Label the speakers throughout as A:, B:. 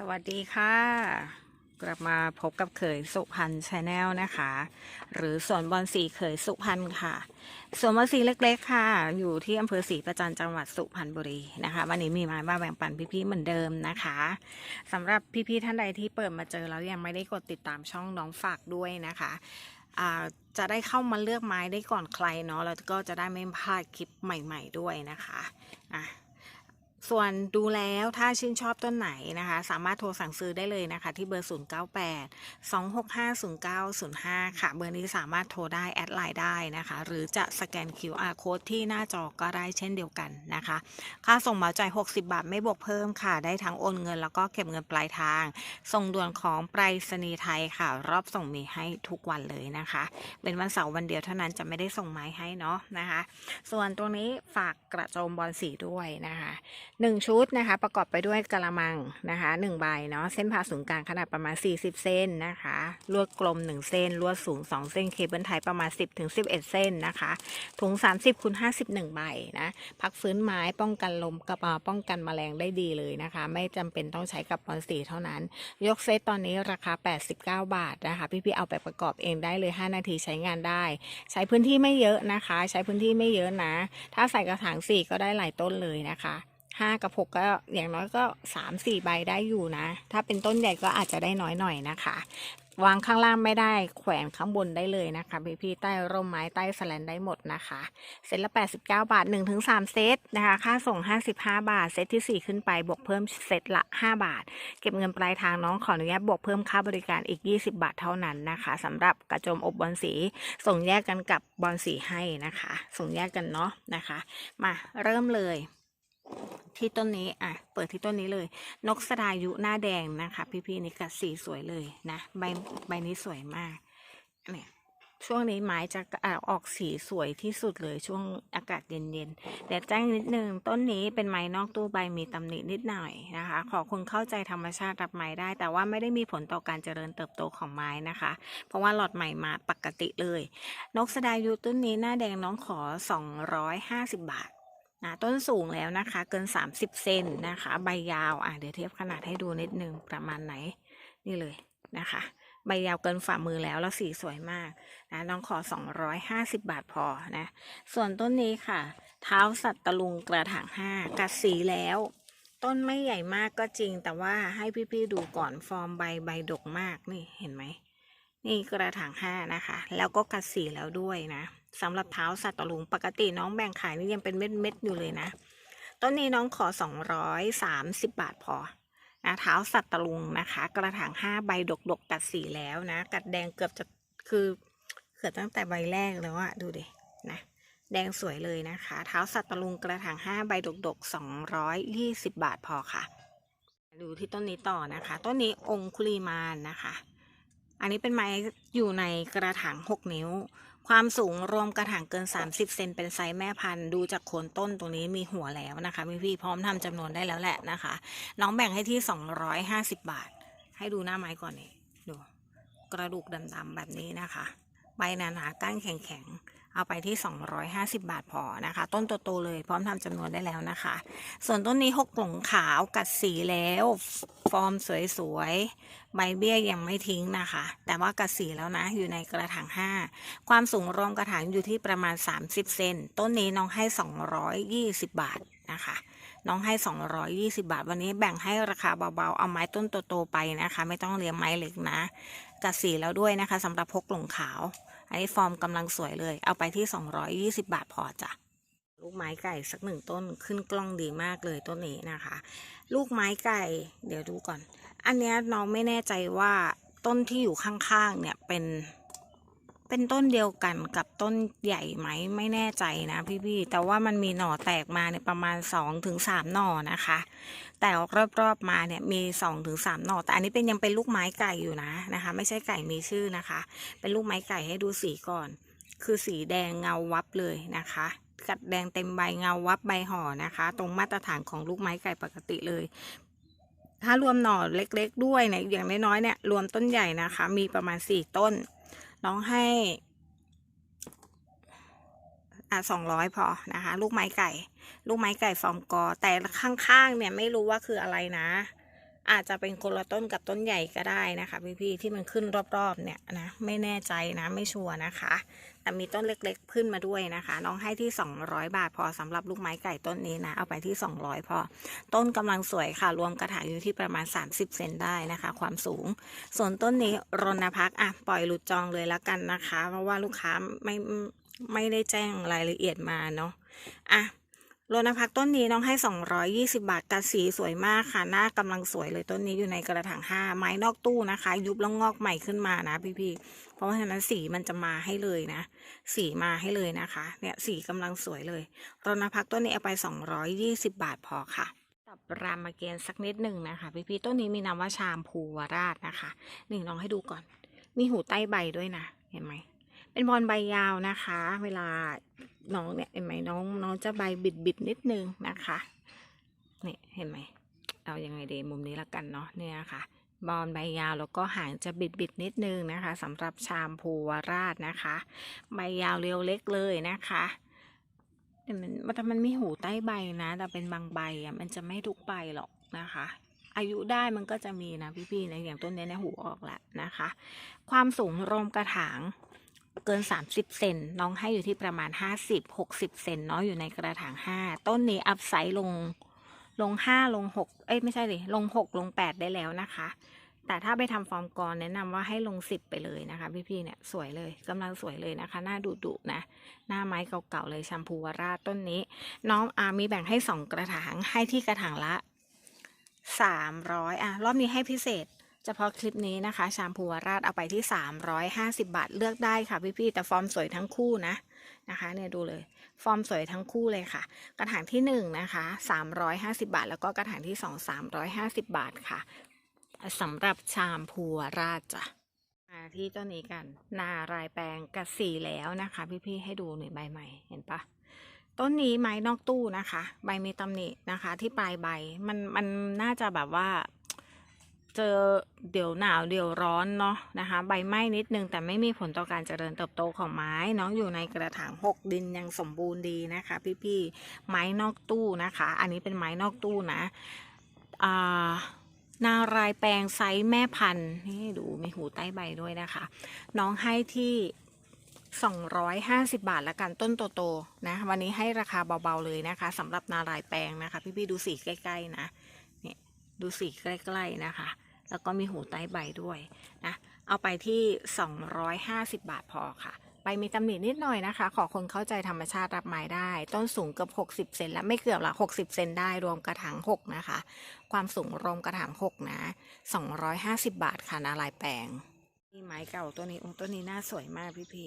A: สวัสดีค่ะ กลับมาพบกับเขยสุพรรณชาแนลนะคะ หรือสวนบอลสีเขยสุพรรณค่ะสวนบอลสีเล็กๆ ค่ะ อยู่ที่อำเภอศรีประจันจังหวัดสุพรรณบุรีนะคะ วันนี้มีไม้าแบ่งปันพี่ๆเหมือนเดิมนะคะสำหรับพี่ๆท่านใดที่เปิดมาเจอแล้วยังไม่ได้กดติดตามช่องน้องฝากด้วยนะคะจะได้เข้ามาเลือกไม้ได้ก่อนใครเนาะแล้วก็จะได้ไม่พลาดคลิปใหม่ ๆด้วยนะคะอะ ส่วนดูแล้วถ้าชื่นชอบต้นไหนนะคะ สามารถโทรสั่งซื้อได้เลยนะคะ ที่เบอร์ 098 265 0905 ค่ะ เบอร์นี้สามารถโทรได้แอดไลน์ได้นะคะ หรือจะสแกน QR code ที่หน้าจอก็ได้เช่นเดียวกันนะคะ ค่าส่งเหมาจ่าย 60 บาทไม่บวกเพิ่มค่ะ ได้ทั้งโอนเงินแล้วก็เก็บเงินปลายทาง ส่งด่วนของไปรษณีย์ไทยค่ะ รอบส่งมีให้ทุกวันเลยนะคะ เป็นวันเสาร์วันเดียวเท่านั้นจะไม่ได้ส่งไม้ให้เนาะนะคะ ส่วนตรงนี้ฝากกระโจมบอลสีด้วยนะคะหนึ่งชุดนะคะ ประกอบไปด้วยกะละมังนะคะหนึ่งใบเนาะเส้นผ่าศูนย์กลางขนาดประมาณ 40 เส้นนะคะ ลวดกลม 1 เส้น ลวดสูง 2 เส้นเคเบิลไทยประมาณ 10ถึง11เส้นนะคะถุง 30คูณ51 ใบนะพักฟื้นไม้ป้องกันลมกระเป๋าป้องกันแมลงได้ดีเลยนะคะ ไม่จำเป็นต้องใช้กับบอลสีเท่านั้น ยกเซตตอนนี้ราคา 89 บาทนะคะ พี่ๆเอาไปประกอบเองได้เลย 5 นาทีใช้งานได้ ใช้พื้นที่ไม่เยอะนะคะ ใช้พื้นที่ไม่เยอะนะ ถ้าใส่กระถางสี่ก็ได้หลายต้นเลยนะคะ ห้ากับหกก็อย่างน้อยก็สามสี่ใบได้อยู่นะ ถ้าเป็นต้นใหญ่ก็อาจจะได้น้อยหน่อยนะคะ วางข้างล่างไม่ได้แขวนข้างบนได้เลยนะคะ พี่พี่ๆใต้ร่มไม้ใต้สแลนได้หมดนะคะเซตละ 89 บาท 1-3 เซตนะคะ ค่าส่ง 55 บาท เซตที่ 4 ขึ้นไปบวกเพิ่มเซตละ 5 บาท เก็บเงินปลายทางน้องขออนุญาตบวกเพิ่มค่าบริการอีก 20 บาทเท่านั้นนะคะสำหรับกระโจมอบบอลสี ส่งแยกกันกับบอลสีให้นะคะ ส่งแยกกันเนาะนะคะ มาเริ่มเลย ที่ต้นนี้อะเปิดที่ต้นนี้เลย นกสดายุหน้าแดงนะคะ พี่ๆนี่กัดสีสวยเลยนะใบใบนี้สวยมากเนี่ยช่วงนี้ไม้จะอออกสีสวยที่สุดเลยช่วงอากาศเย็นๆแต่แจ้งนิดนึงต้นนี้เป็นไม้นอกตู้ใบมีตำหนินิดหน่อยนะคะ ขอคุณเข้าใจธรรมชาติรับไม้ได้ แต่ว่าไม่ได้มีผลต่อการเจริญเติบโตของไม้นะคะ เพราะว่าหลอดใหม่มาปกติเลย นกสดายุต้นนี้หน้าแดงน้องขอ 250 บาท นะต้นสูงแล้วนะคะ เกิน 30 เซนนะคะ ใบยาว อะเดี๋ยวเทียบขนาดให้ดูนิดนึงประมาณไหน นี่เลยนะคะ ใบยาวเกินฝ่ามือแล้วแล้วสีสวยมากนะน้องขอ 250 บาทพอนะ ส่วนต้นนี้ค่ะ เท้าสัตว์ตะลุงกระถางห้ากัดสีแล้ว ต้นไม่ใหญ่มากก็จริง แต่ว่าให้พี่ๆดูก่อนฟอร์มใบใบดกมากนี่เห็นไหมนี่กระถางห้านะคะ แล้วก็กัดสีแล้วด้วยนะ สำหรับเท้าสัตว์ตะลุงปกติน้องแบ่งขายนี่ยังเป็นเม็ดเม็ดๆอยู่เลยนะต้นนี้น้องขอ 230 บาทพอนะเท้าสัตว์ตะลุงนะคะ กระถางห้าใบดกดกๆกัดสีแล้วนะ กัดแดงเกือบจะคือเกือบตั้งแต่ใบแรกแล้วอะดูดินะแดงสวยเลยนะคะ เท้าสัตว์ตะลุงกระถางห้าใบดกดกๆ220 บาทพอค่ะ ดูที่ต้นนี้ต่อนะคะ ต้นนี้องคุลีมานนะคะ อันนี้เป็นไม้อยู่ในกระถาง 6 นิ้ว ความสูงรวมกระถางเกิน 30 เซนเป็นไซส์แม่พันธุ์ดูจากโคนต้นตรงนี้มีหัวแล้วนะคะพี่พี่พร้อมทำจำนวนได้แล้วแหละนะคะ น้องแบ่งให้ที่ 250 บาท ให้ดูหน้าไม้ก่อนนี่ดู กระดูกดำๆแบบนี้นะคะ ใบหนาๆก้านแข็งๆ เอาไปที่ 250 บาทพอนะคะ ต้นโตๆเลยพร้อมทำจำนวนได้แล้วนะคะ ส่วนต้นนี้หกหลงขาวกัดสีแล้ว ฟอร์มสวยๆ ใบเบี้ยยังไม่ทิ้งนะคะ แต่ว่ากัดสีแล้วนะอยู่ในกระถาง 5 ความสูงรวมกระถางอยู่ที่ประมาณ 30 เซนต้นนี้น้องให้ 220 บาทนะคะน้องให้ 220 บาท วันนี้แบ่งให้ราคาเบาๆ เอาไม้ต้นโตๆไปนะคะ ไม่ต้องเลี้ยงไม้เล็กนะกัดสีแล้วด้วยนะคะสำหรับพกหลงขาว อันนี้ฟอร์มกำลังสวยเลย เอาไปที่ 220 บาทพอจ้ะลูกไม้ไก่สักหนึ่งต้นขึ้นกล้องดีมากเลยต้นนี้นะคะ ลูกไม้ไก่ เดี๋ยวดูก่อน อันนี้น้องไม่แน่ใจว่าต้นที่อยู่ข้างๆเนี่ยเป็น เป็นต้นเดียวกันกับต้นใหญ่ไหมไม่แน่ใจนะพี่ๆแต่ว่ามันมีหน่อแตกมาเนี่ยประมาณ2-3ถึง3หน่อนะคะ แต่รอบๆมาเนี่ยมี2-3ถึง3หน่อแต่อันนี้เป็นยังเป็นลูกไม้ไก่อยู่นะนะคะ ไม่ใช่ไก่มีชื่อนะคะ เป็นลูกไม้ไก่ให้ดูสีก่อน คือสีแดงเงาวับเลยนะคะกัดแดงเต็มใบเงาวับใบห่อนะคะ ตรงมาตรฐานของลูกไม้ไก่ปกติเลย ถ้ารวมหน่อเล็ก ๆ ด้วยเนี่ยอย่างน้อยๆเนี่ยรวมต้นใหญ่นะคะ มีประมาณสี่ต้น น้องให้ อะสองร้อยพอนะคะ ลูกไม้ไก่ ลูกไม้ไก่ฟอร์มกอ แต่ข้างๆเนี่ยไม่รู้ว่าคืออะไรนะ อาจจะเป็นคนละต้นกับต้นใหญ่ก็ได้นะคะ พี่ๆที่มันขึ้นรอบๆเนี่ยนะ ไม่แน่ใจนะ ไม่ชัวร์นะคะ แต่มีต้นเล็กๆขึ้นมาด้วยนะคะ น้องให้ที่ 200 บาทพอสำหรับลูกไม้ไก่ต้นนี้นะ เอาไปที่ 200 พอ ต้นกำลังสวยค่ะ รวมกระถางอยู่ที่ประมาณ 30 เซนได้นะคะ ความสูง ส่วนต้นนี้รณพักอะปล่อยหลุดจองเลยแล้วกันนะคะ เพราะว่าลูกค้าไม่ไม่ได้แจ้งรายละเอียดมาเนาะอะ โลนพักต้นนี้น้องให้ 220 บาทกัดสีสวยมากค่ะ หน้ากำลังสวยเลยต้นนี้อยู่ในกระถาง5ไม้นอกตู้นะคะ ยุบแล้วงอกใหม่ขึ้นมานะพี่ๆเพราะว่าฉะนั้นสีมันจะมาให้เลยนะ สีมาให้เลยนะคะ เนี่ยสีกำลังสวยเลยโลนพักต้นนี้เอาไป 220 บาทพอค่ะตับรามเกนสักนิดหนึ่งนะคะ พี่ๆต้นนี้มีนามว่าชามพูวราชนะคะ นี่น้องให้ดูก่อน มีหูใต้ใบด้วยนะ เห็นไหม เป็นบอลใบยาวนะคะ เวลา น้องเนี่ยเห็นไหมน้องน้องจะใบบิดบิดนิดนึงนะคะเนี่ยเห็นไหมเอายังไงดีมุมนี้ละกันเนาะเนี่ยค่ะบอลใบยาวแล้วก็หางจะบิดบิดนิดนึงนะคะสำหรับชามพูวราชนะคะ ใบยาวเรียวเล็กเลยนะคะแต่มันแต่มันมีหูใต้ใบนะ แต่เป็นบางใบอะมันจะไม่ทุกใบหรอกนะคะ อายุได้มันก็จะมีนะพี่ๆในะอย่างต้นนี้ในหูออกแล้วนะคะ ความสูงรมกระถาง เกิน 30 เซนน้องให้อยู่ที่ประมาณ 50 60 เซนเนาะอยู่ในกระถาง 5 ต้นนี้อัพไซด์ลงลง 5 ลง 6 เอ้ยไม่ใช่ดิลง 6 ลง 8 ได้แล้วนะคะ แต่ถ้าไปทำฟอร์มกรแนะนำว่าให้ลง 10 ไปเลยนะคะ พี่ๆเนี่ยสวยเลยกำลังสวยเลยนะคะ หน้าดุดุนะ หน้าไม้เก่าๆเลยแชมพูวาราต้นนี้ น้องอามีแบ่งให้ 2 กระถางให้ที่กระถางละ 300 อะ รอบนี้ให้พิเศษ เฉพาะคลิปนี้นะคะ ชามพูวราชเอาไปที่ 350 บาท เลือกได้ค่ะพี่ๆแต่ฟอร์มสวยทั้งคู่นะนะคะเนี่ยดูเลย ฟอร์มสวยทั้งคู่เลยค่ะ กระถางที่1นะคะ350 บาท แล้วก็กระถางที่ 2 350 บาทค่ะสำหรับชามพูวราชจ้ะมาที่ต้นนี้กัน นารายแปลงกัดสีแล้วนะคะ พี่ๆให้ดูหน่อยใบใหม่เห็นปะต้นนี้ไม้นอกตู้นะคะ ใบมีตำหนินะคะ ที่ปลายใบมันมันน่าจะแบบว่า เจอเดี๋ยวหนาวเดี๋ยวร้อนเนาะนะคะ ใบไหม้นิดนึงแต่ไม่มีผลต่อการเจริญเติบโตของไม้น้องอยู่ในกระถางหกดินยังสมบูรณ์ดีนะคะ พี่ๆไม้นอกตู้นะคะ อันนี้เป็นไม้นอกตู้นะอ่านารายแปลงไซส์แม่พันธุ์นี่ดูมีหูใต้ใบด้วยนะคะ น้องให้ที่250 บาทละกันต้นโตๆนะ วันนี้ให้ราคาเบาๆเลยนะคะสำหรับนารายแปลงนะคะ พี่ๆดูสีใกล้ ๆ นะเนี่ยดูสีใกล้ ๆ นะคะ แล้วก็มีหูใต้ใบด้วยนะเอาไปที่ 250 บาทพอค่ะ ใบมีตำหนินิดหน่อยนะคะ ขอคนเข้าใจธรรมชาติรับไม้ได้ ต้นสูงเกือบ60 เซนและไม่เกือบละ60 เซนได้รวมกระถาง6นะคะ ความสูงรวมกระถาง6นะ 250 บาทค่ะนาลายแปลง ไม้เก่าตัวนี้โอ้ตัวนี้น่าสวยมากพี่พี่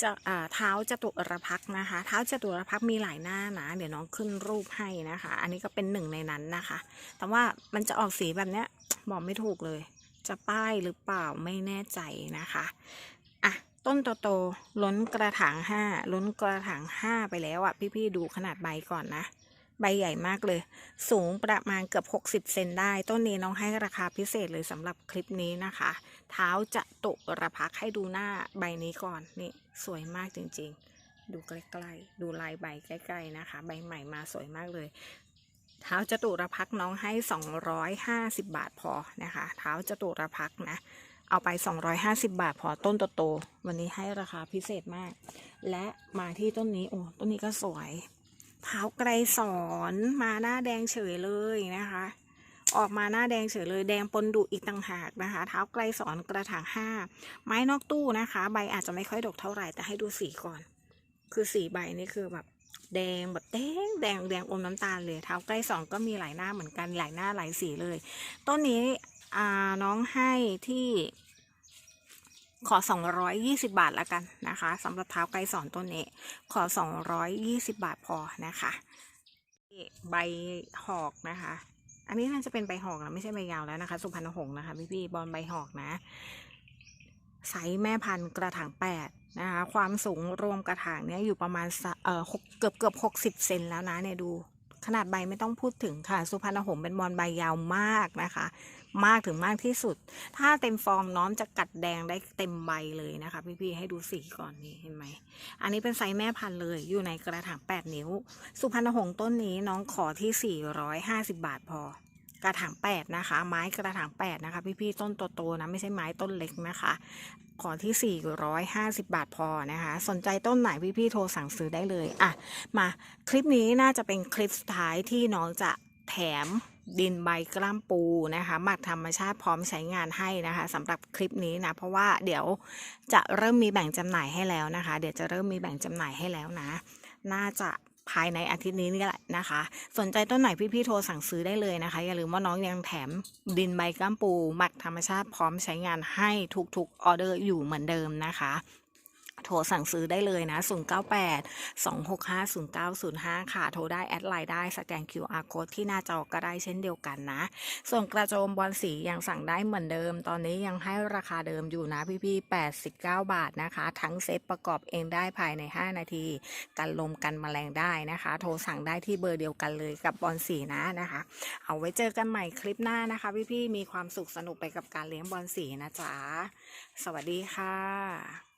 A: จะอ่าเท้าจตุรพักนะคะ เท้าจตุรพักมีหลายหน้านะเดี๋ยวน้องขึ้นรูปให้นะคะ อันนี้ก็เป็นหนึ่งในนั้นนะคะ แต่ว่ามันจะออกสีแบบเนี้ยบอกไม่ถูกเลย จะป้ายหรือเปล่าไม่แน่ใจนะคะอะต้นโตๆล้นกระถางห้าล้นกระถางห้าไปแล้วอะพี่ๆดูขนาดใบก่อนนะ ใบใหญ่มากเลย สูงประมาณเกือบ 60 เซนได้ ต้นนี้น้องให้ราคาพิเศษเลยสำหรับคลิปนี้นะคะ เท้าจะตุระพักให้ดูหน้าใบนี้ก่อน นี่สวยมากจริงๆ ดูใกล้ๆ ดูลายใบใกล้ๆนะคะ ใบใหม่มาสวยมากเลยเท้าจตุรพักน้องให้ 250 บาทพอนะคะ เท้าจตุรพักนะ เอาไป 250 บาทพอต้นโตๆวันนี้ให้ราคาพิเศษมาก และมาที่ต้นนี้ โอ้ ต้นนี้ก็สวย เท้าไกรสอนมาหน้าแดงเฉยเลยนะคะ ออกมาหน้าแดงเฉยเลยแดงปนดุอีกต่างหากนะคะ เท้าไกรสอนกระถางห้าไม้นอกตู้นะคะ ใบอาจจะไม่ค่อยดกเท่าไหร่แต่ให้ดูสีก่อน คือสีใบนี่คือแบบแดงแบบแดงแดงแดงอมน้ำตาลเลยเท้าใกล้สองก็มีหลายหน้าเหมือนกันหลายหน้าหลายสีเลย ต้นนี้อ่าน้องให้ที่ ขอ 220 บาทละกันนะคะสำหรับเท้าไกลสอนต้นนี้ ขอ 220 บาทพอนะคะ ใบหอกนะคะ อันนี้น่าจะเป็นใบหอกนะไม่ใช่ใบยาวแล้วนะคะ สุพรรณหงส์นะคะ พี่พี่ๆบอลใบหอกนะไซส์แม่พันธุ์กระถางแปดนะคะ ความสูงรวมกระถางเนี้ยอยู่ประมาณเอ่อเกือบเกือบหกสิบเซนแล้วนะเนี่ยดู ขนาดใบไม่ต้องพูดถึงค่ะ สุพรรณหงส์เป็นบอลใบยาวมากนะคะ มากถึงมากที่สุด ถ้าเต็มฟอร์มน้อมจะกัดแดงได้เต็มใบเลยนะคะ พี่ๆให้ดูสีก่อนนี่เห็นไหม อันนี้เป็นไซส์แม่พันธุ์เลยอยู่ในกระถาง 8 นิ้ว สุพรรณหงส์ต้นนี้น้องขอที่ 450 บาทพอกระถางแปดนะคะ ไม้กระถางแปดนะคะ พี่ๆต้นโตๆนะ ไม่ใช่ไม้ต้นเล็กนะคะ ขอที่ 450 บาทพอนะคะ สนใจต้นไหนพี่ๆโทรสั่งซื้อได้เลย อะ มาคลิปนี้น่าจะเป็นคลิปสุดท้ายที่น้องจะแถมดินใบกล้ามปูนะคะหมักธรรมชาติพร้อมใช้งานให้นะคะสำหรับคลิปนี้นะเพราะว่าเดี๋ยวจะเริ่มมีแบ่งจำหน่ายให้แล้วนะคะ เดี๋ยวจะเริ่มมีแบ่งจำหน่ายให้แล้วนะ น่าจะ ภายในอาทิตย์นี้นี่แหละนะคะ สนใจต้นไหนพี่ๆโทรสั่งซื้อได้เลยนะคะ อย่าลืมว่าน้องยังแถมดินใบกล้ามปูหมักธรรมชาติพร้อมใช้งานให้ทุกๆออเดอร์อยู่เหมือนเดิมนะคะ โทรสั่งซื้อได้เลยนะ 098 265 0905 ค่ะ โทรได้แอดไลน์ได้สแกน QR code ที่หน้าจอก็ได้เช่นเดียวกันนะ ส่วนกระโจมบอลสียังสั่งได้เหมือนเดิม ตอนนี้ยังให้ราคาเดิมอยู่นะพี่ๆ 89 บาทนะคะ ทั้งเซตประกอบเองได้ภายใน 5 นาที กันลมกันแมลงได้นะคะ โทรสั่งได้ที่เบอร์เดียวกันเลยกับบอลสีนะนะคะ เอาไว้เจอกันใหม่คลิปหน้านะคะ พี่ๆ มีความสุขสนุกไปกับการเลี้ยงบอลสีนะจ๊ะ สวัสดีค่ะ